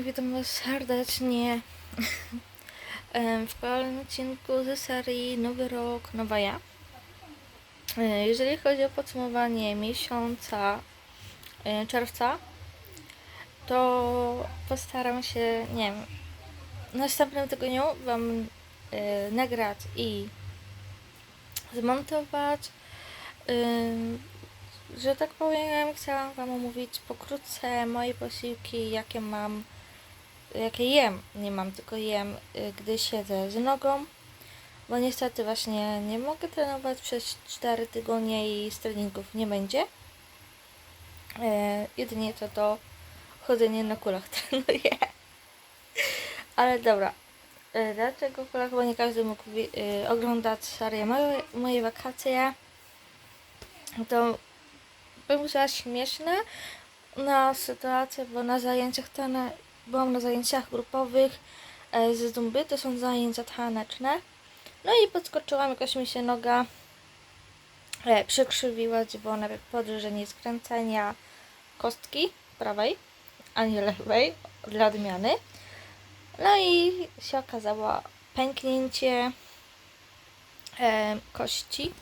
ponownie witam serdecznie w kolejnym odcinku ze serii Nowy Rok, Nowa Ja. E, Jeżeli chodzi o podsumowanie miesiąca e, czerwca, to postaram się, nie wiem, w następnym tygodniu Wam e, nagrać i zmontować. Że tak powiem, chciałam Wam omówić pokrótce moje posiłki, jakie mam, jakie jem. Nie mam, tylko jem, y, gdy siedzę z nogą, bo niestety właśnie nie mogę trenować przez 4 tygodnie i z treningów nie będzie. E, jedynie to to chodzenie na kulach trenuję. Ale dobra. E, Dlaczego kulach? Bo nie każdy mógł y, oglądać serię moje, moje wakacje. To były za śmieszne na sytuację, bo na zajęciach tane, byłam na zajęciach grupowych e, z zumby, to są zajęcia taneczne. No i podskoczyłam, jakoś mi się noga e, przykrzywiła, najpierw podróżenie skręcenia kostki prawej, a nie lewej, dla odmiany. No i się okazało pęknięcie e, kości.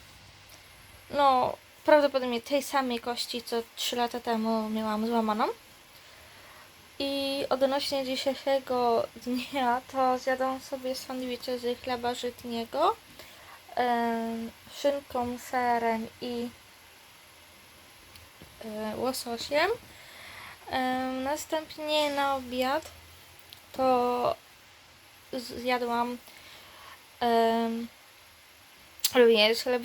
No, prawdopodobnie tej samej kości, co 3 lata temu miałam złamaną. I odnośnie dzisiejszego dnia, to zjadłam sobie sandwicze z chleba żytniego, em, szynką, serem i e, łososiem. Em, Następnie na obiad to zjadłam również chleb,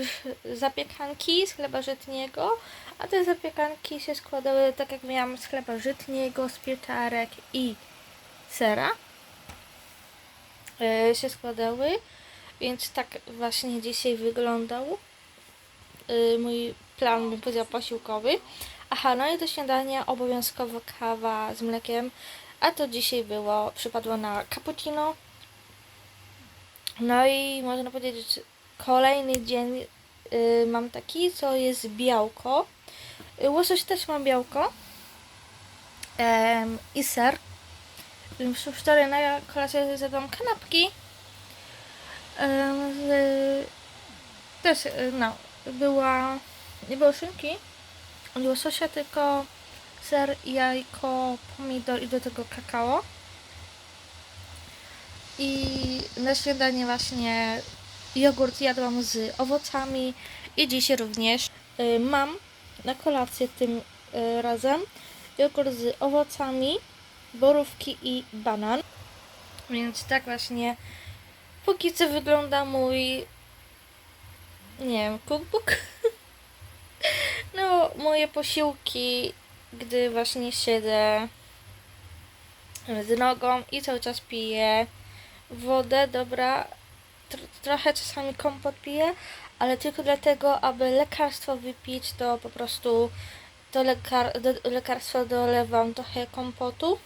zapiekanki z chleba żytniego, a te zapiekanki się składały tak jak miałam z chleba żytniego, z pieczarek i sera e, się składały, więc tak właśnie dzisiaj wyglądał e, mój plan, bym powiedział, posiłkowy. Aha, no i do śniadania obowiązkowo kawa z mlekiem, a to dzisiaj było, przypadło na cappuccino. No i można powiedzieć, kolejny dzień mam taki, co jest białko. Y, łosoś też mam białko. I ser. Wczoraj na kolację zjadłam kanapki. Z, też, y, no, była, nie było szynki, łososia, tylko ser, jajko, pomidor i do tego kakao. I na śniadanie właśnie jogurt jadłam z owocami i dzisiaj również y, mam na kolację tym y, razem jogurt z owocami, borówki i banan. Więc tak właśnie póki co wygląda mój nie wiem, cookbook. No, moje posiłki, gdy właśnie siedzę z nogą i cały czas piję wodę, dobra, tr- trochę czasami kompot piję, ale tylko dlatego, aby lekarstwo wypić, to po prostu to lekar- do lekarstwa dolewam trochę kompotu,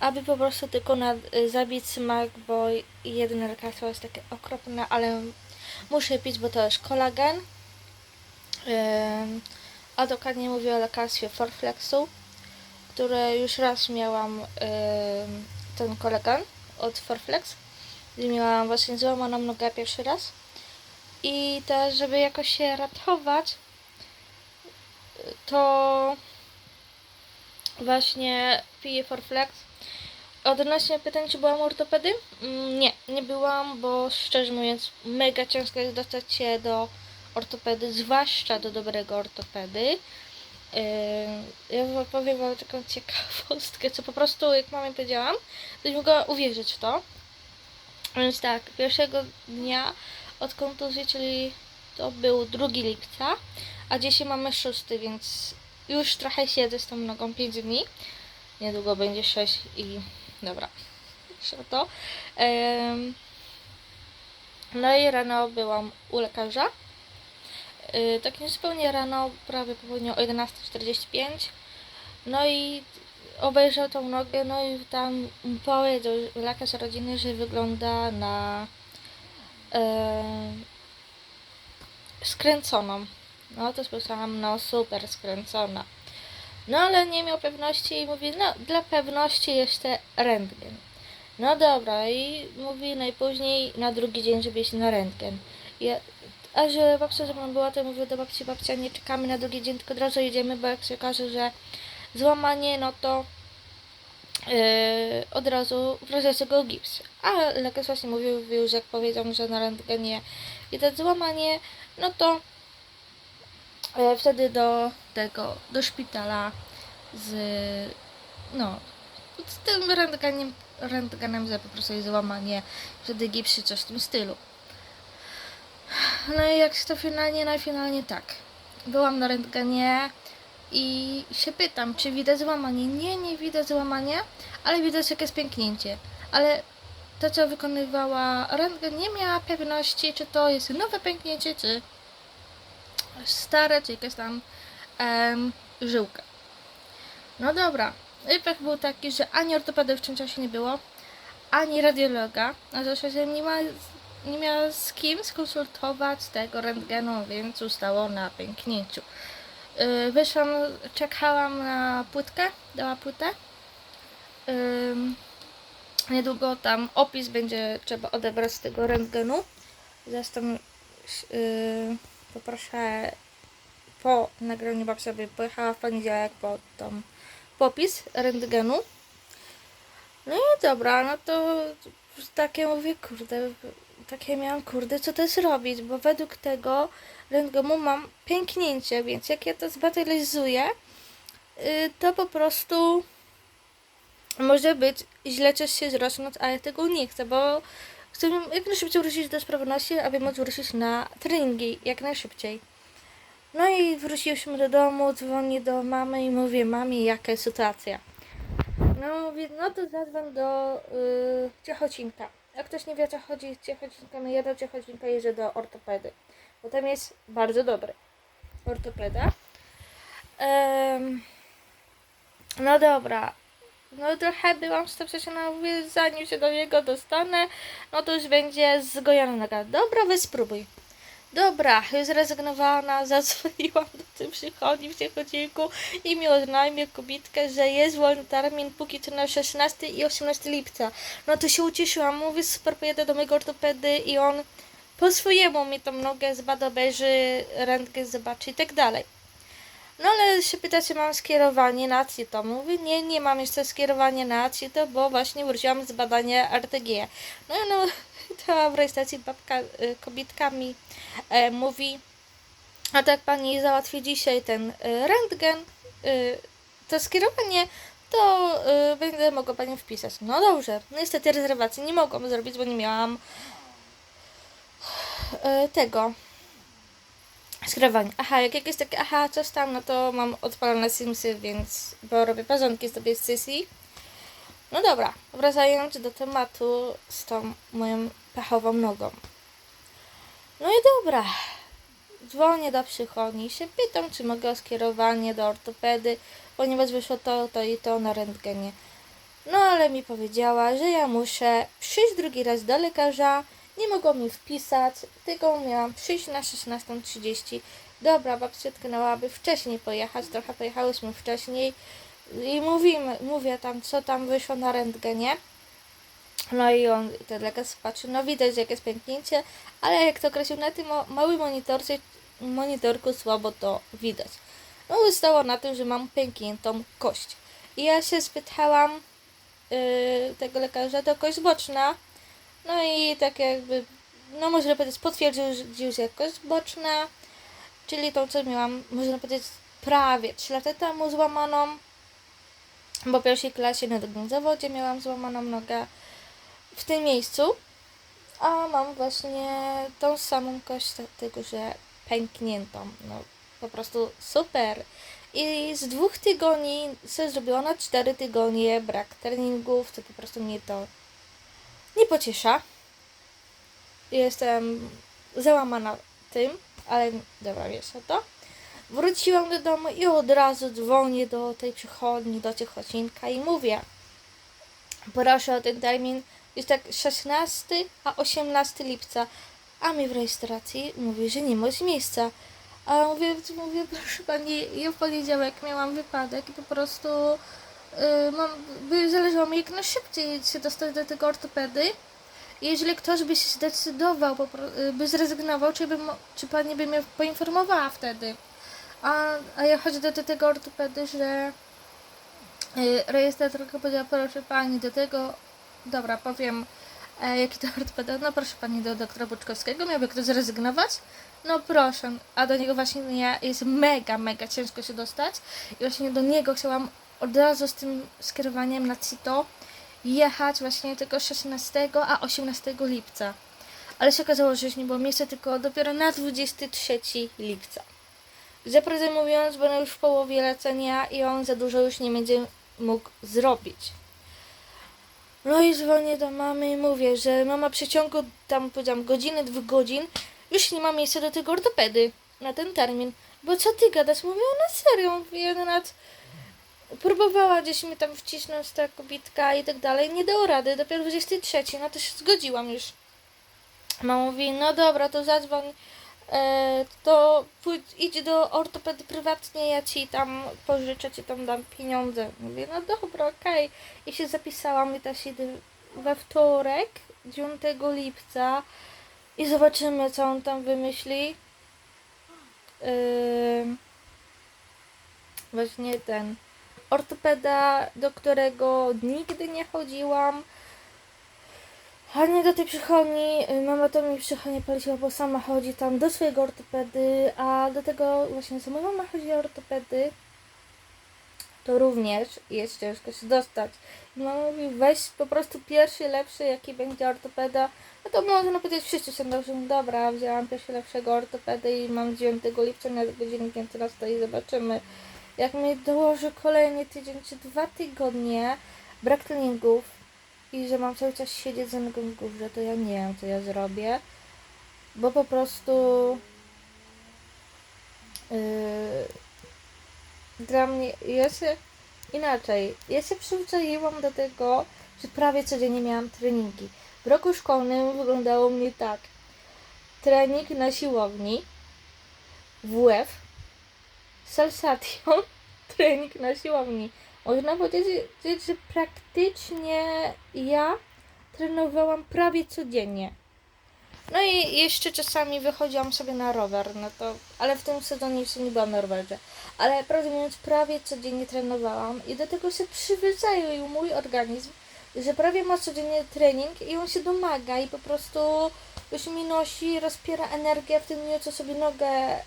aby po prostu tylko nad, zabić smak, bo jedyne lekarstwo jest takie okropne, ale muszę pić, bo to jest kolagen. A dokładnie mówię o lekarstwie Forflexu, które już raz miałam ten kolagen od Forflex gdzie miałam właśnie złamaną nogę pierwszy raz. I też, żeby jakoś się ratować, to właśnie piję Forflex. Odnośnie pytań, czy byłam ortopedy? Mm, Nie, nie byłam, bo szczerze mówiąc, mega ciężko jest dostać się do ortopedy, zwłaszcza do dobrego ortopedy. Yy, Ja powiem wam taką ciekawostkę, co po prostu, jak mamie powiedziałam, to nie mogła uwierzyć w to. Więc tak, pierwszego dnia od kontuzji, czyli to był 2 lipca, a dzisiaj mamy 6, więc już trochę siedzę z tą nogą 5 dni. Niedługo będzie 6 i dobra, to. Em, no i rano byłam u lekarza. Yy, tak niezupełnie rano, prawie po południu o 11.45. No i obejrzał tą nogę, no i tam powiedział lekarz rodziny, że wygląda na e, skręconą. No to słyszałam, no super skręcona. No ale nie miał pewności i mówi, no dla pewności jeszcze rentgen. No dobra, i mówi najpóźniej na drugi dzień, żeby iść na rentgen. Ja, a że babcia ze mną była, to mówię do babci, babcia, nie czekamy na drugi dzień, tylko od razu jedziemy, bo jak się okaże, że złamanie, no to yy, od razu w razie czego gips. A lekarz właśnie mówił, że jak powiedział, że na rentgenie widać złamanie, no to e, wtedy do tego, do szpitala z, no, z tym rentgenem, rentgenem, że po prostu jest złamanie, wtedy gips czy coś w tym stylu. No i jak to finalnie, no i finalnie tak. Byłam na rentgenie i się pytam, czy widać złamanie. Nie, nie widać złamania, ale widać jakieś pęknięcie. Ale ta, co wykonywała rentgen, nie miała pewności, czy to jest nowe pęknięcie, czy stare, czy jakaś tam em, żyłka. No dobra. Pech był taki, że ani ortopedy w tym czasie nie było, ani radiologa. A w zasadzie nie, ma, nie miała z kim skonsultować tego rentgenu, więc ustało na pęknięciu. Yy, wyszłam, czekałam na płytkę, dała płytę. Niedługo tam opis będzie trzeba odebrać z tego rentgenu. Zresztą yy, poproszę po nagraniu babcia by pojechała w poniedziałek po tą popis rentgenu. No i dobra, no to takie mówię, kurde, takie miałam, kurde, co to zrobić, bo według tego rentgenu mam pęknięcie, więc jak ja to zbagatelizuję, y, to po prostu może być źle coś się zrosnąć, a ja tego nie chcę, bo chcę jak najszybciej wrócić do sprawności, aby móc wrócić na treningi jak najszybciej. No i wróciliśmy do domu, dzwonię do mamy i mówię, mamie, jaka jest sytuacja. No mówię, no to zadzwoń do yy, Ciechocinka. Jak ktoś nie wie o co chodzi, Ciechocinka, no ja do Ciechocinka jeżdżę do ortopedy, bo tam jest bardzo dobry ortopeda. Em, no dobra, no trochę byłam stoprzeczona, mówię, zanim się do niego dostanę, no to już będzie zgojona noga. Dobra, weź spróbuj. Dobra, już zrezygnowana, zadzwoniłam do tej przychodni w Ciechociku i mi oznajmił kobitkę, że jest wolny termin póki co na 16 i 18 lipca. No to się ucieszyłam, mówię, super, pojedę do mojego ortopedy i on po swojemu mi tą nogę zbada, obejrzy, rentgen zobaczy i tak dalej. No ale się pyta, czy mam skierowanie na CITO. Mówię, nie, nie mam jeszcze skierowania na CITO, bo właśnie wróciłam z badania RTG. No no, ta w rejestracji babka, y, kobitka mi e, mówi, a tak pani załatwi dzisiaj ten y, rentgen, y, to skierowanie, to będę mogła panią wpisać. No dobrze, no niestety rezerwacji nie mogłam zrobić, bo nie miałam y, tego skierowania. Aha, jak jakieś takie, aha, coś tam, no to mam odpalone Simsy, więc, bo robię porządki sobie z sesji. No dobra, wracając do tematu z tą moją pechową nogą. No i dobra, dzwonię do przychodni i się pytam, czy mogę o skierowanie do ortopedy, ponieważ wyszło to, to i to na rentgenie. No ale mi powiedziała, że ja muszę przyjść drugi raz do lekarza, nie mogło mi wpisać, tylko miałam przyjść na 16.30. Dobra, babcia tknęłaby wcześniej pojechać, trochę pojechałyśmy wcześniej i mówimy, mówię tam, co tam wyszło na rentgenie. No i on, ten lekarz patrzy, no widać, że jakieś pęknięcie, ale jak to określił na tym małym monitorze, monitorku słabo to widać. No ustało na tym, że mam pękniętą kość. I ja się spytałam yy, tego lekarza, to kość boczna. No i tak jakby, no można powiedzieć, potwierdził, że- że kość boczna, czyli tą, co miałam, można powiedzieć, prawie 3 lata temu złamaną, bo w pierwszej klasie na drugim zawodzie miałam złamaną nogę w tym miejscu, a mam właśnie tą samą kość, tylko że pękniętą. No, po prostu super. I z dwóch tygodni się zrobiło na cztery tygodnie brak treningów, to po prostu mnie to nie pociesza. Jestem załamana tym, ale dobra, wiesz to. Wróciłam do domu i od razu dzwonię do tej przychodni, do Ciechocinka i mówię proszę o ten termin, jest tak 16, a 18 lipca, a mi w rejestracji mówi, że nie ma miejsca. A mówię, mówię, proszę pani, ja w poniedziałek miałam wypadek i po prostu y, mam, by zależało mi jak najszybciej się dostać do tego ortopedy. Jeżeli ktoś by się zdecydował, y, by zrezygnował, czy, by, czy pani by mnie poinformowała wtedy? A, a ja chodzę do, do tego ortopedy, że y, rejestratorka powiedziała, proszę pani, do tego, dobra, powiem, e, jaki to ortopeda, no proszę pani do doktora Buczkowskiego, miałby ktoś zrezygnować? No proszę, a do niego właśnie nie, jest mega, mega ciężko się dostać i właśnie do niego chciałam od razu z tym skierowaniem na CITO jechać właśnie tylko 16, a 18 lipca. Ale się okazało, że już nie było miejsca, tylko dopiero na 23 lipca. Że prawdę mówiąc, będę już w połowie lecenia i on za dużo już nie będzie mógł zrobić. No i dzwonię do mamy i mówię, że mama przeciągu tam powiedziałam godziny, dwóch godzin już nie ma miejsca do tego ortopedy na ten termin. Bo co ty gadasz? Mówię, ona serio, mówię, no. Próbowała gdzieś mi tam wcisnąć ta kobitka i tak dalej, nie dało rady, dopiero 23, no to się zgodziłam już. Mama mówi, no dobra, to zadzwoń, to pójdź, idź do ortopedy prywatnie, ja ci tam pożyczę, ci tam dam pieniądze. Mówię, no dobra, okej. I się zapisałam i też idę we wtorek, 9 lipca i zobaczymy, co on tam wymyśli. Ym, właśnie ten ortopeda, do którego nigdy nie chodziłam. A nie do tej przychodni, y, mama to mi przychodnie poleciła, bo sama chodzi tam do swojego ortopedy, a do tego właśnie co moja mama chodzi do ortopedy, to również jest ciężko się dostać. Mama mówi, weź po prostu pierwszy, lepszy, jaki będzie ortopeda. No to można powiedzieć, wszyscy są dobrze. No Dobra, wzięłam pierwszy, lepszego ortopedy i mam 9 lipca na godzinę 15 i zobaczymy. Jak mi dołoży kolejny tydzień czy dwa tygodnie, brak treningów i że mam cały czas siedzieć za nogą w górze, to ja nie wiem, co ja zrobię. Bo po prostu yy, dla mnie, ja się inaczej, ja się przyzwyczaiłam do tego, że prawie codziennie miałam treningi. W roku szkolnym wyglądało mnie tak. Trening na siłowni, WF, salsation, trening na siłowni. Można powiedzieć, że praktycznie ja trenowałam prawie codziennie. No i jeszcze czasami wychodziłam sobie na rower, no to, ale w tym sezonie jeszcze nie byłam na rowerze. Ale prawdę mówiąc, prawie codziennie trenowałam i do tego się przyzwyczaił mój organizm, że prawie ma codziennie trening i on się domaga i po prostu już mi nosi, rozpiera energię w tym dniu, co sobie nogę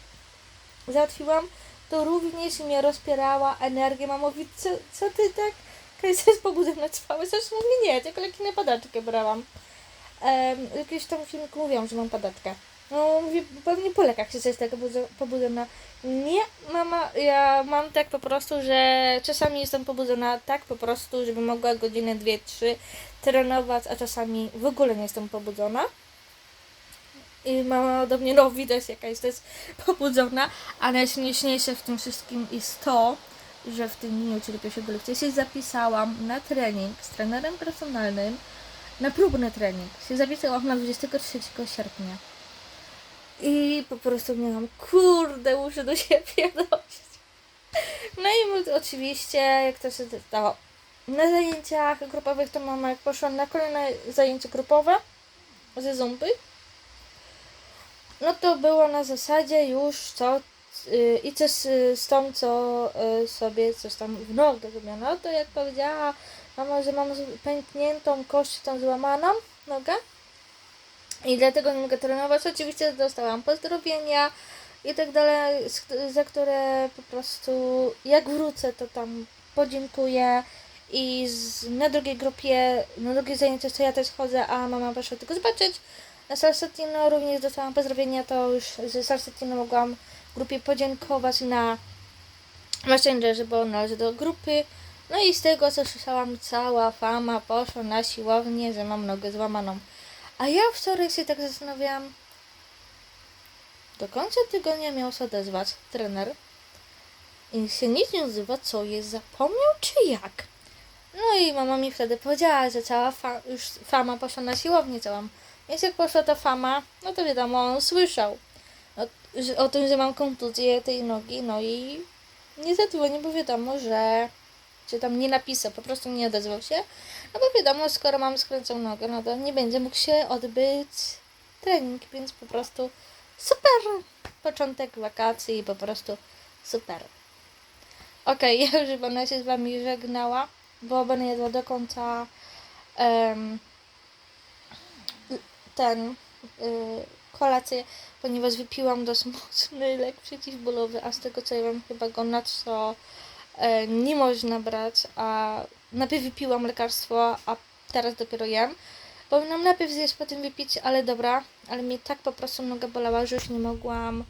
załatwiłam, to również mnie rozpierała energię. Mama mówi, co, co ty tak? Jest pobudzona całe. Zresztą mówię, nie, tylko leki na padaczkę brałam. Um, jakieś tam w filmiku mówiłam, że mam padaczkę. No, mówię, pewnie po lekach się coś budzo- pobudzona. Nie, mama, ja mam tak po prostu, że czasami jestem pobudzona tak po prostu, żeby mogła godzinę, dwie, trzy trenować, a czasami w ogóle nie jestem pobudzona. I mama do mnie, no widać jaka jest, jest pobudzona, ale najśmieszniejsze w tym wszystkim jest to, że w tym dniu, czyli 1 lipca się zapisałam na trening z trenerem personalnym, na próbny trening. Się zapisałam na 23 sierpnia. I po prostu miałam, kurde, muszę do siebie dojść. No i oczywiście, jak to się stało, na zajęciach grupowych to mama, jak poszłam na kolejne zajęcie grupowe ze zumpy, no to było na zasadzie już co yy, i coś y, z tą, co y, sobie coś tam w nogę zrobiono, to jak powiedziała mama, że mam z- pękniętą kość tą złamaną nogę i dlatego nie mogę trenować. Oczywiście dostałam pozdrowienia i tak dalej, z- za które po prostu jak wrócę, to tam podziękuję. I z, na drugiej grupie, na drugie zajęcie, co ja też chodzę, a mama poszła tylko zobaczyć. Na Salsatino również dostałam pozdrowienia, to już z Salsatino mogłam grupie podziękować na Messengerze, bo należy do grupy. No i z tego, co słyszałam, cała fama poszła na siłownię, że mam nogę złamaną. A ja wczoraj się tak zastanawiałam, do końca tygodnia miał się odezwać trener i się nic nie odzywa, co jest, zapomniał czy jak? No i mama mi wtedy powiedziała, że cała fa- już fama poszła na siłownię całą. Więc jak poszła ta fama, no to wiadomo, on słyszał. o, o tym, że mam kontuzję tej nogi, no i nie zadzwonił, bo wiadomo, że czy tam nie napisał, po prostu nie odezwał się, no bo wiadomo, skoro mam skręconą nogę, no to nie będzie mógł się odbyć trening, więc po prostu super początek wakacji po prostu super. Okej, ja już będę się z Wami żegnała, bo będę jadła do końca em, ten y, kolację, ponieważ wypiłam dość mocny lek przeciwbólowy, a z tego co ja wiem, chyba go na co e, nie można brać, a najpierw wypiłam lekarstwo, a teraz dopiero jem. Powinnam najpierw zjeść, potem wypić, ale dobra, ale mnie tak po prostu noga bolała, że już nie mogłam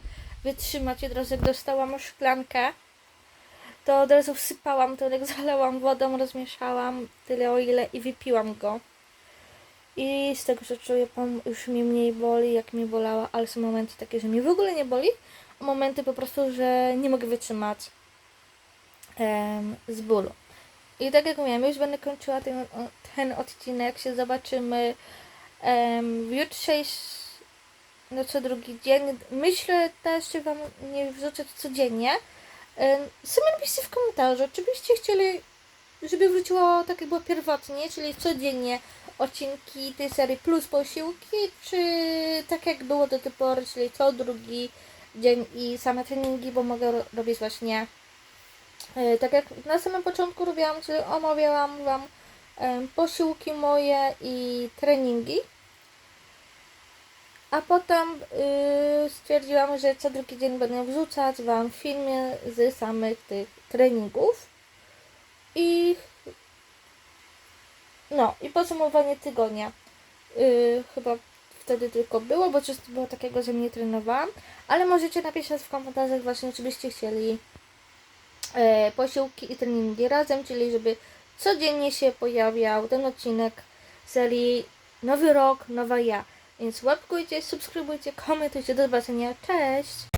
wytrzymać. Od razu jak dostałam szklankę, to od razu wsypałam to, jak zalałam wodą, rozmieszałam tyle o ile i wypiłam go. I z tego, że czuję, już mi mniej boli, jak mi bolała, ale są momenty takie, że mi w ogóle nie boli, a momenty po prostu, że nie mogę wytrzymać em, z bólu. I tak jak mówiłam, już będę kończyła ten, ten odcinek, się zobaczymy em, w jutrzejsz, no co drugi dzień. Myślę też, że Wam nie wrzucę to codziennie. Em, Sami napiszcie w komentarzu, czy byście chcieli, żeby wróciło tak jak było pierwotnie, czyli codziennie odcinki tej serii plus posiłki, czy tak jak było do tej pory, czyli co drugi dzień i same treningi, bo mogę ro- robić właśnie e, tak jak na samym początku robiłam, czyli omawiałam Wam em, posiłki moje i treningi. A potem y, stwierdziłam, że co drugi dzień będę wrzucać Wam filmy z samych tych treningów. I no, i podsumowanie tygodnia. Yy, chyba wtedy tylko było, bo często było takiego, że nie trenowałam. Ale możecie napisać w komentarzach właśnie, czy byście chcieli e, posiłki i treningi razem, czyli żeby codziennie się pojawiał ten odcinek serii Nowy Rok, Nowa Ja. Więc łapkujcie, subskrybujcie, komentujcie. Do zobaczenia. Cześć!